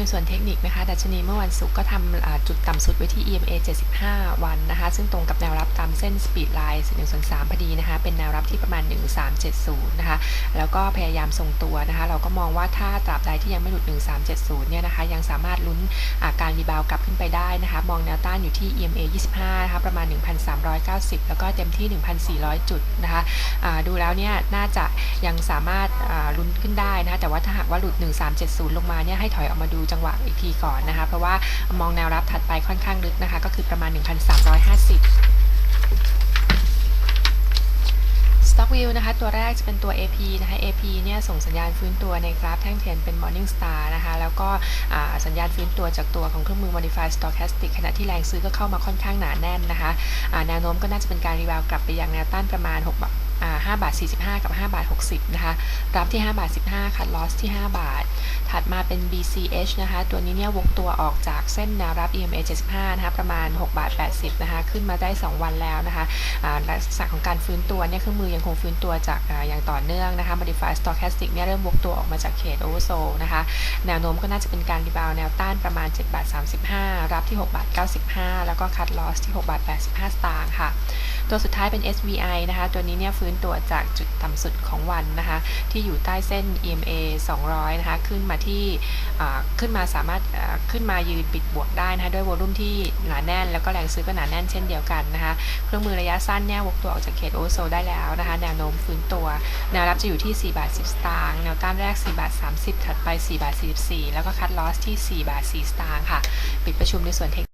ในส่วนเทคนิคนะคะดัชนีเมื่อวันศุกร์ก็ทำจุดต่ำสุดไว้ที่ EMA 75 วันนะคะ ซึ่งตรงกับแนวรับตามเส้น Speed Line 1ส่วน3พอดีนะคะ เป็นแนวรับที่ประมาณ 1370 นะคะ แล้วก็พยายามทรงตัวนะคะ เราก็มองว่าถ้าตราบใดที่ยังไม่หลุด 1370 เนี่ยนะคะ ยังสามารถลุ้นอาการรีบาวกลับขึ้นไปได้นะคะ มองแนวต้านอยู่ที่ EMA 25 นะคะ ประมาณ 1,390 แล้วก็เต็มที่ 1,400 จุดนะคะดูแล้วเนี่ยน่าจะยังสามารถลุ้นขึ้นได้นะคะแต่ว่าถ้าหากว่าหลุด 1370 ลงมาเนี่ยให้ถอยออกมาดูจังหวะอีกทีก่อนนะคะ เพราะว่ามองแนวรับถัดไปค่อนข้างลึกนะคะ ก็คือประมาณ 1,350 Stock View นะคะ ตัวแรกจะเป็นตัว AP นะคะ AP เนี่ยส่งสัญญาณฟื้นตัวในกราฟแท่งเทียนเป็น Morning Star นะคะ แล้วก็สัญญาณฟื้นตัวจากตัวของเครื่องมือ Modified Stochastic ขณะที่แรงซื้อก็เข้ามาค่อนข้างหนาแน่นนะคะแนวโน้มก็น่าจะเป็นการรีบาวกลับไปยังแนวต้านประมาณ6บาท 5บาท 45 กับ 5 บาท 60 นะคะ รับที่ 5 บาท 15คัดลอสที่ 5 บาท ถัดมาเป็น BCH นะคะ ตัวนี้เนี่ยวกตัวออกจากเส้นแนวรับ EMA 75 นะคะ ประมาณ 6 บาท 80 นะคะ ขึ้นมาได้ 2 วันแล้วนะคะลักษณะของการฟื้นตัวเนี่ยเครื่องมือยังคงฟื้นตัวจากออย่างต่อเนื่องนะคะ Modified Stochastic เนี่ยเริ่มวกตัวออกมาจากเขต Oversold นะคะ แนวโน้มก็น่าจะเป็นการรีบาวแนวต้านประมาณ 7 บาท 35 รับที่ 6 บาท 95 แล้วก็คัดลอสที่ 6 บาท 85 สตางค์ค่ะตัวสุดท้ายเป็น SVI นะคะ ตัวนี้เนี่ยฟื้นตัวจากจุดต่ำสุดของวันนะคะ ที่อยู่ใต้เส้น EMA 200 นะคะ ขึ้นมาที่ขึ้นมาสามารถขึ้นมายืนปิดบวกได้นะคะด้วยวอลุ่มที่หนาแน่น แล้วก็แรงซื้อก็หนาแน่นเช่นเดียวกันนะคะ เครื่องมือระยะสั้นเนี่ยวกตัวออกจากเขตโอโซได้แล้วนะคะ แนวโน้มฟื้นตัว แนวรับจะอยู่ที่ 4 บาท 10 สตางค์ แนวต้านแรก 4 บาท 30 ถัดไป 4 บาท 44 แล้วก็คัดลอสที่ 4 บาท 4 สตางค์ค่ะ ปิดประชุมในส่วนเทค